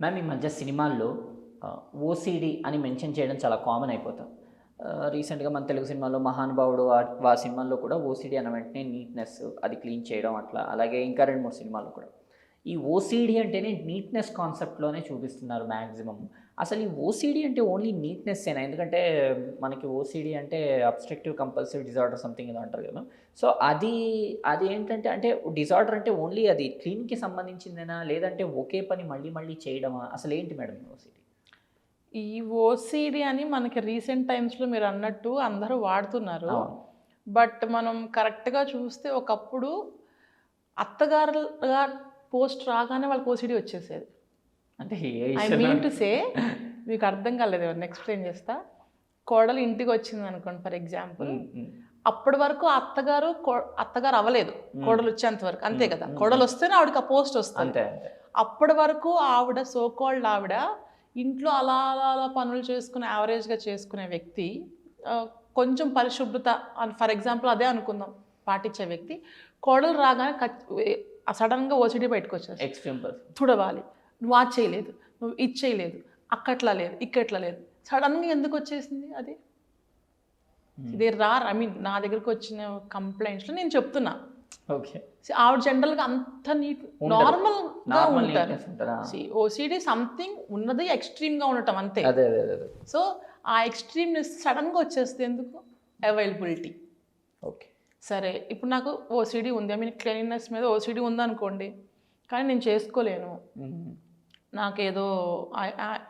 Ma'am ఈ మధ్య సినిమాల్లో ఓసీడీ అని మెన్షన్ చేయడం చాలా కామన్ అయిపోతాం. రీసెంట్గా మన తెలుగు సినిమాలో మహానుభావుడు ఆ- ఆ సినిమాల్లో కూడా ఓసీడీ అన్న వెంటనే నీట్నెస్ అది క్లీన్ చేయడం అట్లా అలాగే ఇంకా రెండు మూడు సినిమాల్లో కూడా. ఈ ఓసీడీ అంటేనే నీట్నెస్ కాన్సెప్ట్లోనే చూపిస్తున్నారు మ్యాక్సిమం అసలు ఈ ఓసిడి అంటే ఓన్లీ నీట్నెస్ ఏనా? ఎందుకంటే మనకి ఓసిడి అంటే అబ్స్ట్రక్టివ్ కంపల్సివ్ డిజార్డర్ సంథింగ్ ఏదో అంటారు కదా. సో అది అది ఏంటంటే అంటే డిజార్డర్ అంటే ఓన్లీ అది క్లీన్కి సంబంధించిందేనా? లేదంటే ఒకే పని మళ్ళీ మళ్ళీ చేయడమా? అసలు ఏంటి మేడం ఈ ఓసిడి ఈ ఓసిడి అని మనకి రీసెంట్ టైమ్స్లో మీరు అన్నట్టు అందరూ వాడుతున్నారు. బట్ మనం కరెక్ట్గా చూస్తే ఒకప్పుడు అత్తగారుగా పోస్ట్ రాగానే వాళ్ళకి ఓసిడి వచ్చేసేది. అంటే ఐ మీన్ టు సే మీకు అర్థం కాలేదు ఎవరిని ఎక్స్ప్లెయిన్ చేస్తా? కోడలు ఇంటికి వచ్చింది అనుకోండి ఫర్ ఎగ్జాంపుల్. అప్పటి వరకు అత్తగారు అత్తగారు అవ్వలేదు కోడలు వచ్చేంత వరకు. అంతే కదా. కోడలు వస్తేనే ఆవిడకి ఆ పోస్ట్ వస్తుంది. అప్పటి వరకు ఆవిడ సోకాల్డ్ ఆవిడ ఇంట్లో అలా అలా అలా పనులు చేసుకుని యావరేజ్గా చేసుకునే వ్యక్తి కొంచెం పరిశుభ్రత ఫర్ ఎగ్జాంపుల్ అదే అనుకుందాం పాటించే వ్యక్తి కోడలు రాగానే సడన్గా ఓసిడి బయటకు వచ్చేసి ఎక్స్ట్రీమ్ తుడవాలి. నువ్వు ఆ చేయలేదు నువ్వు ఇది చేయలేదు అక్కట్లా లేదు ఇక్కట్లా లేదు. సడన్గా ఎందుకు వచ్చేసింది అది? ఇది రార్ ఐ మీన్ నా దగ్గరకు వచ్చిన కంప్లైంట్స్లో నేను చెప్తున్నా. ఓకే. ఆవిడ జనరల్గా అంత నీట్. నార్మల్గా నార్మల్ ఉంటారు. ఓసిడి సంథింగ్ ఉన్నది ఎక్స్ట్రీమ్గా ఉండటం అంతే. సో ఆ ఎక్స్ట్రీమ్నెస్ సడన్గా వచ్చేస్తే ఎందుకు? Availability okay. సరే ఇప్పుడు నాకు ఓసిడి ఉంది. ఐ మీన్ క్లీనినెస్ మీద ఓసిడి ఉందనుకోండి కానీ నేను చేసుకోలేను. ఉమ్. నాకేదో I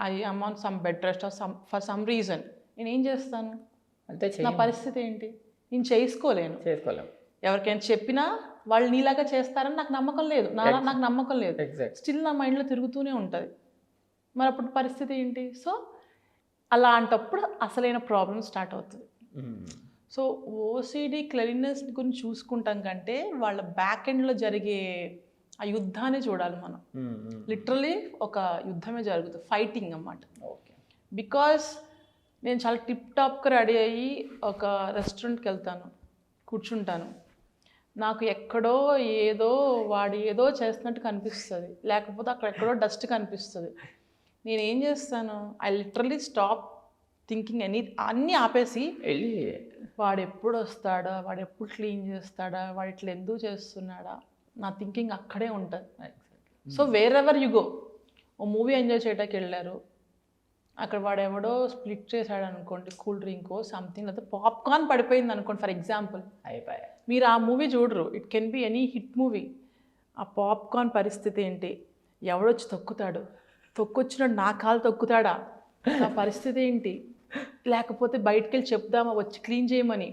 I am on some bed rest or some for some reason నేను ఏం చేస్తాను? అంతే నా పరిస్థితి ఏంటి? నేను చేసుకోలేను. చేసుకోలేం. ఎవరికైనా చెప్పినా వాళ్ళు నీలాగా చేస్తారని నాకు నమ్మకం లేదు. నా నాకు నమ్మకం లేదు. స్టిల్ నా మైండ్లో తిరుగుతూనే ఉంటుంది. మరి అప్పుడు పరిస్థితి ఏంటి? సో అలాంటప్పుడు అసలైన ప్రాబ్లం స్టార్ట్ అవుతుంది. సో ఓసిడి క్లెలినెస్ గురించి చూసుకుంటాం కంటే వాళ్ళ బ్యాక్ ఎండ్లో జరిగే ఆ యుద్ధాన్ని చూడాలి మనం. లిటరలీ ఒక యుద్ధమే జరుగుతుంది ఫైటింగ్ అన్నమాట. ఓకే. బికాస్ నేను చాలా టిప్ టాప్గా రెడీ అయ్యి ఒక రెస్టారెంట్కి వెళ్తాను కూర్చుంటాను. నాకు ఎక్కడో ఏదో వాడు ఏదో చేస్తున్నట్టు కనిపిస్తుంది. లేకపోతే అక్కడ ఎక్కడో డస్ట్ కనిపిస్తుంది. నేను ఏం చేస్తాను I literally stop thinking any అన్నీ ఆపేసి వెళ్ళి వాడు ఎప్పుడు వస్తాడా వాడు ఎప్పుడు క్లీన్ చేస్తాడా వాడు ఇట్లా ఎందుకు చేస్తున్నాడా నా థింకింగ్ అక్కడే ఉంటుంది. So wherever you go oh movie enjoy చేయడానికి వెళ్ళారు. అక్కడ వాడు ఎవడో స్ప్లిట్ చేశాడు అనుకోండి కూల్ డ్రింకో సంథింగ్ లేకపోతే పాప్కార్న్ పడిపోయింది అనుకోండి ఫర్ ఎగ్జాంపుల్ అయిపోయా మీరు ఆ మూవీ చూడరు. It can be any hit movie ఆ పాప్కార్న్ పరిస్థితి ఏంటి? ఎవడొచ్చి తొక్కుతాడు? తొక్కొచ్చినాడు నా కాలు తొక్కుతాడా? నా పరిస్థితి ఏంటి? లేకపోతే బయటికి వెళ్ళి చెప్దామా? వచ్చి క్లీన్ చేయమని?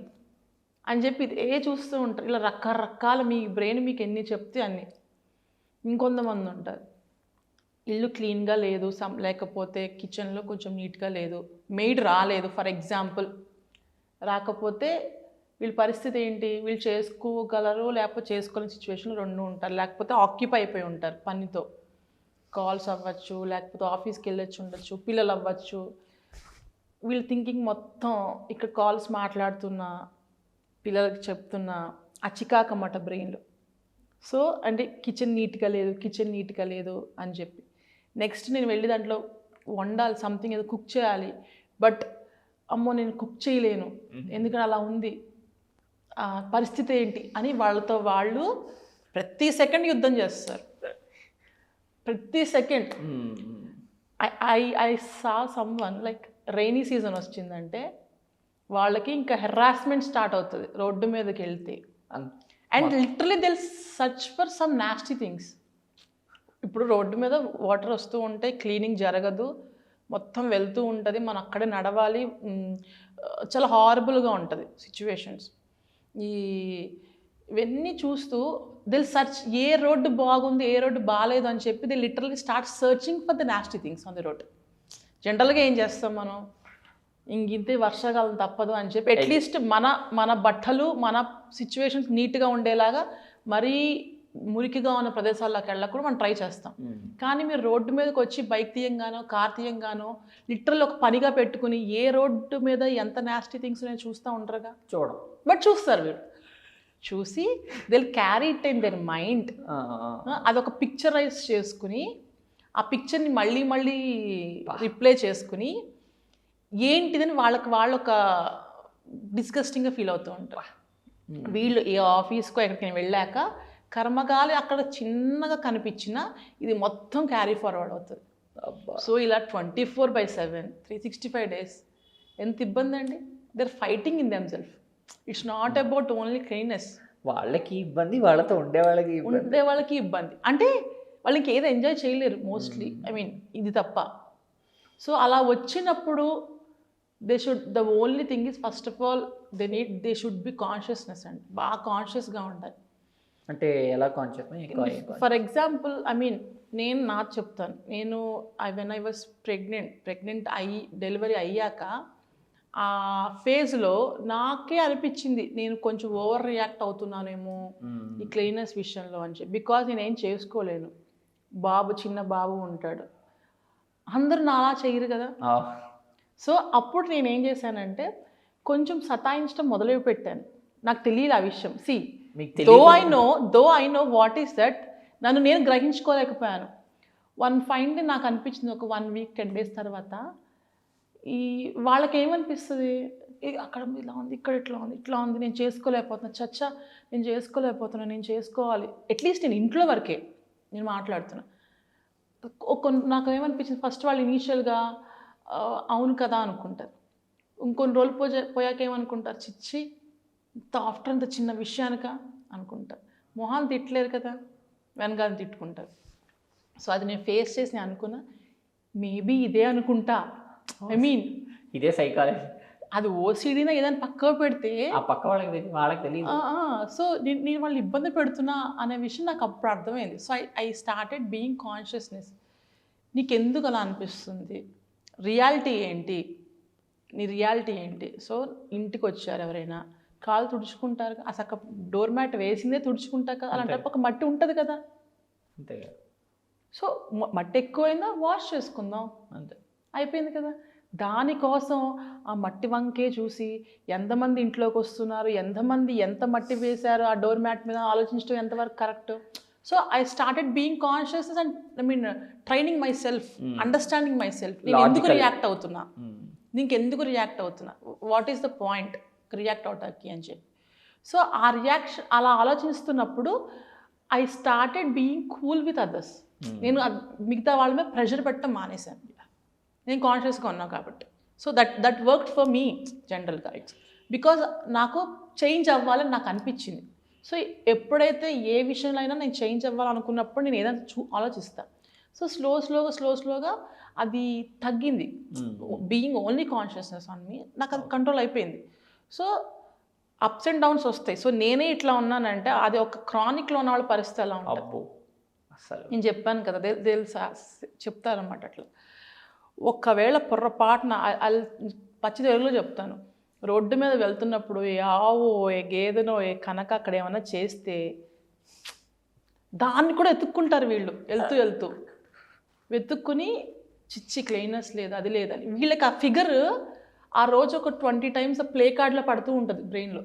అని చెప్పి ఏ చూస్తూ ఉంటారు. ఇలా రకరకాల మీ బ్రెయిన్ మీకు ఎన్ని చెప్తే అన్ని. ఇంకొంతమంది ఉంటారు. ఇల్లు క్లీన్గా లేదు సమ్ లేకపోతే కిచెన్లో కొంచెం నీట్గా లేదు మెయిడ్ రాలేదు ఫర్ ఎగ్జాంపుల్. రాకపోతే వీళ్ళ పరిస్థితి ఏంటి? వీళ్ళు చేసుకోగలరు లేకపోతే చేసుకోలేని సిచ్యువేషన్ రెండు ఉంటారు. లేకపోతే ఆక్యుపై అయిపోయి ఉంటారు పనితో. కాల్స్ అవ్వచ్చు లేకపోతే ఆఫీస్కి వెళ్ళొచ్చు ఉండొచ్చు పిల్లలు అవ్వచ్చు. వీళ్ళ థింకింగ్ మొత్తం ఇక్కడ కాల్స్ మాట్లాడుతున్నా పిల్లలకి చెప్తున్నా అచికాకమాట బ్రెయిన్లో. సో అంటే కిచెన్ నీట్గా లేదు కిచెన్ నీట్గా లేదు అని చెప్పి. నెక్స్ట్ నేను వెళ్ళి దాంట్లో వండాలి సంథింగ్ ఏదో కుక్ చేయాలి. బట్ అమ్మో నేను కుక్ చేయలేను. ఎందుకంటే అలా ఉంది? ఆ పరిస్థితి ఏంటి? అని వాళ్ళతో వాళ్ళు ప్రతి సెకండ్ యుద్ధం చేస్తారు. ప్రతి second. I I I saw some one like rainy season వచ్చిందంటే వాళ్ళకి ఇంకా హెరాస్మెంట్ స్టార్ట్ అవుతుంది రోడ్డు మీదకి వెళ్తే. And literally they'll search for some nasty things ఇప్పుడు రోడ్డు మీద వాటర్ వస్తూ ఉంటే క్లీనింగ్ జరగదు మొత్తం వెళ్తూ ఉంటుంది మనం అక్కడే నడవాలి చాలా హారబుల్గా ఉంటుంది సిచ్యువేషన్స్ ఈ ఇవన్నీ చూస్తూ దిల్ సర్చ్ ఏ రోడ్డు బాగుంది ఏ రోడ్డు బాగాలేదు అని చెప్పి they literally start searching for the nasty things on the road జనరల్గా ఏం చేస్తాం మనం? ఇంతే వర్షాకాలం తప్పదు అని చెప్పి అట్లీస్ట్ మన మన బట్టలు మన సిచ్యువేషన్స్ నీట్గా ఉండేలాగా మరీ మురికిగా ఉన్న ప్రదేశాల్లోకి వెళ్ళకుండా మనం ట్రై చేస్తాం. కానీ మీరు రోడ్డు మీదకి వచ్చి బైక్ తీయంగానో కార్ తీయంగానో లిటరల్ ఒక పనిగా పెట్టుకుని ఏ రోడ్డు మీద ఎంత నాస్టీ థింగ్స్ నేను చూస్తూ ఉంటారుగా చూడం. బట్ చూస్తారు వీళ్ళు. చూసి they'll carry it in their mind అదొక పిక్చరైజ్ చేసుకుని ఆ పిక్చర్ని మళ్ళీ మళ్ళీ రిప్లై చేసుకుని ఏంటిదని వాళ్ళకి వాళ్ళు ఒక డిస్గస్టింగ్గా ఫీల్ అవుతూ ఉంటారు. వీళ్ళు ఏ ఆఫీస్కో ఎక్కడికి వెళ్ళాక కర్మగాలి అక్కడ చిన్నగా కనిపించినా ఇది మొత్తం క్యారీ ఫార్వర్డ్ అవుతుంది. సో ఇలా twenty four by seven three sixty five days ఎంత ఇబ్బంది అండి they're fighting in them self it's not about only cleanness వాళ్ళకి ఇబ్బంది వాళ్ళతో ఉండే వాళ్ళకి ఉండే వాళ్ళకి ఇబ్బంది. అంటే వాళ్ళకి ఏది ఎంజాయ్ చేయలేరు మోస్ట్లీ ఐ మీన్ ఇది తప్ప. సో అలా వచ్చినప్పుడు they should the only thing is first of all they need they should be consciousness అండి బాగా కాన్షియస్గా ఉండాలి. అంటే ఎలా conscious for example I mean నేను నాకు చెప్తాను. నేను I when I was pregnant pregnant అయ్యి డెలివరీ అయ్యాక ఆ ఫేజ్లో నాకే అనిపించింది నేను కొంచెం ఓవర్ రియాక్ట్ అవుతున్నానేమో. ఈ క్లీనెస్ విషయంలో అని చెప్పి. బికాజ్ నేనేం చేసుకోలేను. బాబు చిన్న బాబు ఉంటాడు. అందరూ నాలా చేయరు కదా? సో అప్పుడు నేను ఏం చేశానంటే కొంచెం సతాయించడం మొదలు పెట్టాను. నాకు తెలియదు ఆ విషయం. See though I know though I know what is that నన్ను నేను గ్రహించుకోలేకపోయాను. వన్ ఫైన్ డే నాకు అనిపించింది ఒక వన్ వీక్ టెన్ డేస్ తర్వాత ఈ వాళ్ళకి ఏమనిపిస్తుంది "ఏ, అక్కడ ఇలా ఉంది ఇక్కడ ఇట్లా ఉంది ఇట్లా ఉంది నేను చేసుకోలేకపోతున్నా చచ్చా నేను చేసుకోలేకపోతున్నా నేను చేసుకోవాలి. అట్లీస్ట్ నేను ఇంట్లో వరకే నేను మాట్లాడుతున్నా. ఒక నాకు ఏమనిపించింది? ఫస్ట్ వాళ్ళు ఇనీషియల్గా అవును కదా అనుకుంటారు. ఇంకొన్ని రోజులు పోజే పోయాక ఏమనుకుంటారు చిచ్చి ఇంత ఆఫ్టర్ అంత చిన్న విషయానిక అనుకుంటారు. మొహాలు తిట్టలేరు కదా వెనకాల తిట్టుకుంటారు. సో అది నేను ఫేస్ చేసి నేను అనుకున్నా మేబీ ఇదే అనుకుంటా. ఐ మీన్ ఇదే సైకాలజీ అది ఓసీడీనా ఏదైనా పక్కకు పెడితే ఆ పక్క వాళ్ళకి వాళ్ళకి తెలియదు సో నేను నేను వాళ్ళు ఇబ్బంది పెడుతున్నా అనే విషయం నాకు అప్పుడు అర్థమైంది. So I I started being consciousness. నీకు ఎందుకు అలా అనిపిస్తుంది? రియాలిటీ ఏంటి? నీ రియాలిటీ ఏంటి? సో ఇంటికి వచ్చారు ఎవరైనా కాలు తుడుచుకుంటారు అసలు డోర్ మ్యాట్ వేసిందే తుడుచుకుంటారు కదా అలాంటి ఒక మట్టి ఉంటుంది కదా. అంతే కదా. సో మట్టి ఎక్కువైందా వాష్ చేసుకుందాం. అంతే. అయిపోయింది కదా. దానికోసం ఆ మట్టి వంకే చూసి ఎంతమంది ఇంట్లోకి వస్తున్నారు ఎంతమంది ఎంత మట్టి వేశారు ఆ డోర్ మ్యాట్ మీద ఆలోచించడం ఎంతవరకు correct? So I started being conscious and I mean training my self understanding my self నేను ఎందుకు. రియాక్ట్ అవుతున్నా? మ్మ్. నీకు ఎందుకు రియాక్ట్ అవుతున్నా? What is the point react అవటానికి అని చెప్పి. సో ఆ రియాక్షన్ అలా ఆలోచిస్తున్నప్పుడు I started being cool with others నేను మిగతా వాళ్ళ మీద ప్రెషర్ పెట్టడం మానేశాను. నేను కాన్షియస్గా ఉన్నా కాబట్టి. So that that work for me జనరల్గా ఇట్స్ బికాజ్ నాకు చేంజ్ అవ్వాలని నాకు అనిపించింది. సో ఎప్పుడైతే ఏ విషయంలో అయినా నేను చేంజ్ అవ్వాలనుకున్నప్పుడు నేను ఏదైనా చూ ఆలోచిస్తాను సో స్లో స్లోగా స్లో స్లోగా అది తగ్గింది. Being only consciousness on me నాకు అది కంట్రోల్ అయిపోయింది. సో అప్స్ అండ్ డౌన్స్ వస్తాయి. సో నేనే ఇట్లా ఉన్నానంటే అది ఒక క్రానిక్లో ఉన్న వాళ్ళ పరిస్థితి ఎలా ఉంటుంది? నేను చెప్పాను కదా తెలుసా? చెప్తారన్నమాట అట్లా. ఒక్కవేళ పొర్రపాటున పచ్చి తెలుగులో చెప్తాను. రోడ్డు మీద వెళ్తున్నప్పుడు ఏ ఆవు ఏ గేదెనో ఏ కనక అక్కడ ఏమైనా చేస్తే దాన్ని కూడా ఎత్తుక్కుంటారు వీళ్ళు వెళ్తూ వెళ్తూ. వెతుక్కుని చిచ్చి క్లీనర్స్ లేదు అది లేదని వీళ్ళకి ఆ ఫిగర్ ఆ రోజు ఒక ట్వంటీ టైమ్స్ ప్లే కార్డ్లో పడుతూ ఉంటుంది బ్రెయిన్లో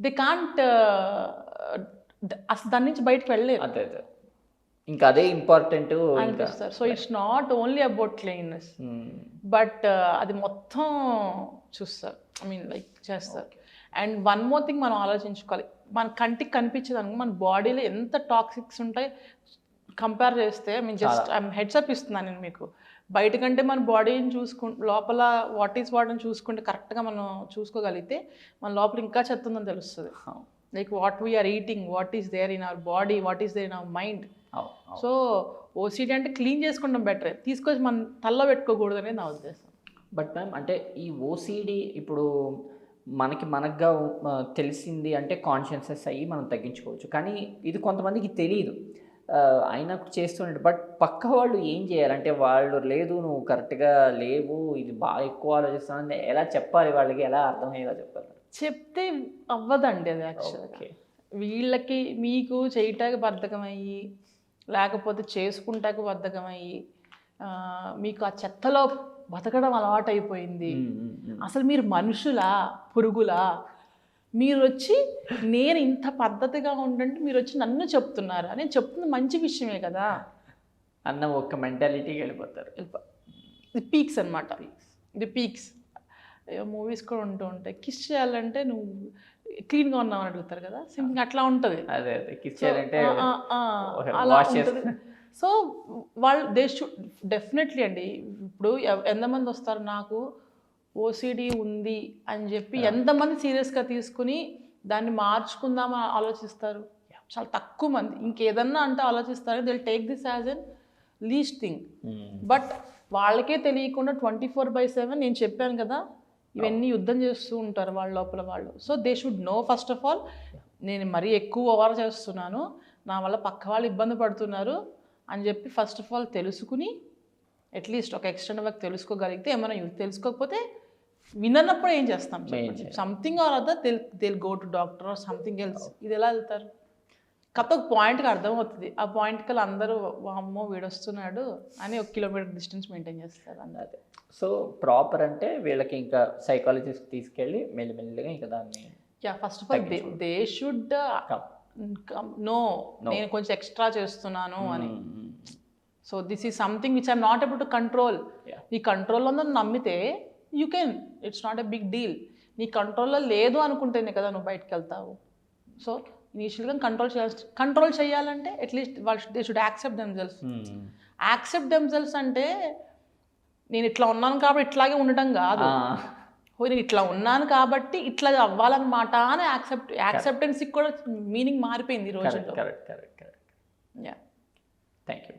దే కాంట్ అసలు దాని నుంచి బయటకు అదే. ఇంకా అదే ఇంపార్టెంట్ అనిపిస్తారు. So it's not only about cleanness. But అది మొత్తం చూస్తారు. ఐ మీన్ లైక్ చేస్తారు. అండ్ వన్ మోర్ థింగ్ మనం ఆలోచించుకోవాలి. మన కంటికి కనిపించేది అనుకో మన బాడీలో ఎంత టాక్సిక్స్ ఉంటాయి కంపేర్ చేస్తే I mean just I heads up ఇస్తున్నాను నేను మీకు. బయట కంటే మన బాడీని చూసుకు లోపల వాట్ ఈస్ వాట్ అని చూసుకుంటే కరెక్ట్గా మనం చూసుకోగలిగితే మన లోపల ఇంకా చెత్త ఉందని తెలుస్తుంది. Like what we are eating what is there in our body what is there in our mind. So OCD అంటే క్లీన్ చేసుకోవడం బెటర్ తీసుకొచ్చి మన తల్ల పెట్టుకోకూడదు అనేది నా ఉద్దేశం. బట్ మ్యామ్ అంటే ఈ ఓసిడి ఇప్పుడు మనకి మనకుగా తెలిసింది అంటే కాన్షియస్నెస్ అయ్యి మనం తగ్గించుకోవచ్చు. కానీ ఇది కొంతమందికి తెలియదు అయినా చేస్తుండే బట్ పక్క వాళ్ళు ఏం చేయాలంటే వాళ్ళు లేదు నువ్వు కరెక్ట్గా లేవు ఇది బాగా ఎక్కువ ఆలోచిస్తానని ఎలా చెప్పాలి వాళ్ళకి? ఎలా అర్థమయ్యేలా చెప్పాలి చెప్తే అవ్వదండి అది యాక్చువల్గా వీళ్ళకి మీకు చేయటానికి బద్ధకమయ్యి లేకపోతే చేసుకుంటాకి బద్ధకమయ్యి మీకు ఆ చెత్తలో బతకడం అలవాటు అయిపోయింది అసలు మీరు మనుషులా పురుగులా? మీరు వచ్చి నేను ఇంత పద్ధతిగా ఉండంటే మీరు వచ్చి నన్ను చెప్తున్నారా? నేను చెప్తుంది మంచి విషయమే కదా. అన్న ఒక్క మెంటాలిటీకి వెళ్ళిపోతారు. వెళ్ళిపో- ఇది పీక్స్ అనమాట ఇది పీక్స్. మూవీస్ కూడా ఉంటూ ఉంటాయి. కిస్ చేయాలంటే నువ్వు క్లీన్గా ఉన్నావు అని అడుగుతారు కదా? సింపుల్ అట్లా ఉంటుంది. అదే అదే. కిస్ చేయాలంటే అలా ఉంటుంది. సో వాళ్ళు దే షుడ్ డెఫినెట్లీ అండి ఇప్పుడు ఎంతమంది వస్తారు? నాకు ఓసిడి ఉంది అని చెప్పి ఎంతమంది సీరియస్గా తీసుకుని దాన్ని మార్చుకుందామని ఆలోచిస్తారు? చాలా తక్కువ మంది. ఇంకేదన్నా అంటే ఆలోచిస్తారు. They'll take this as an least thing. But వాళ్ళకే తెలియకుండా ట్వంటీ ఫోర్ బై సెవెన్ నేను చెప్పాను కదా ఇవన్నీ యుద్ధం చేస్తూ ఉంటారు వాళ్ళ లోపల వాళ్ళు. So they should know first of all నేను మరీ ఎక్కువ ఓవర్ చేస్తున్నాను నా వల్ల పక్క వాళ్ళు ఇబ్బంది పడుతున్నారు అని చెప్పి ఫస్ట్ ఆఫ్ ఆల్ తెలుసుకుని అట్లీస్ట్ ఒక ఎక్స్టెండ్ వరకు తెలుసుకోగలిగితే ఏమైనా తెలుసుకోకపోతే వినన్నప్పుడు ఏం చేస్తాం? Something or other tell tell go to doctor or something else ఇది ఎలా వెళ్తారు? కాకపోతే ఒక పాయింట్కి అర్థమవుతుంది. ఆ పాయింట్కి అందరూ అమ్మో వీడొస్తున్నాడు అని ఒక కిలోమీటర్ డిస్టెన్స్ మెయింటైన్ చేస్తారు అందరు అదే సో ప్రాపర్ అంటే వీళ్ళకి ఇంకా సైకాలజిస్ట్ తీసుకెళ్ళి మెల్లిమెల్లిగా ఇంకా దాన్ని yeah first of all they should. Know నేను కొంచెం ఎక్స్ట్రా చేస్తున్నాను అని. మ్మ్. So this is something which I'm not able to control. నీ కంట్రోల్లో ఉందని నమ్మితే you can it's not a big deal నీ కంట్రోల్లో లేదు అనుకుంటేనే కదా నువ్వు బయటకు వెళ్తావు. సో ఇనీషియల్గా కంట్రోల్ చేయాల్సి కంట్రోల్ చేయాలంటే అట్లీస్ట్ వాళ్ళు they should accept themselves. Accept themselves అంటే నేను ఇట్లా ఉన్నాను కాబట్టి ఇట్లాగే ఉండటం కాదు. ఓ నేను ఇట్లా ఉన్నాను కాబట్టి ఇట్లా అవ్వాలన్నమాట అని యాక్సెప్ట్ యాక్సెప్టెన్స్కి కూడా మీనింగ్ మారిపోయింది ఈ రోజుల్లో. Correct correct correct yeah thank you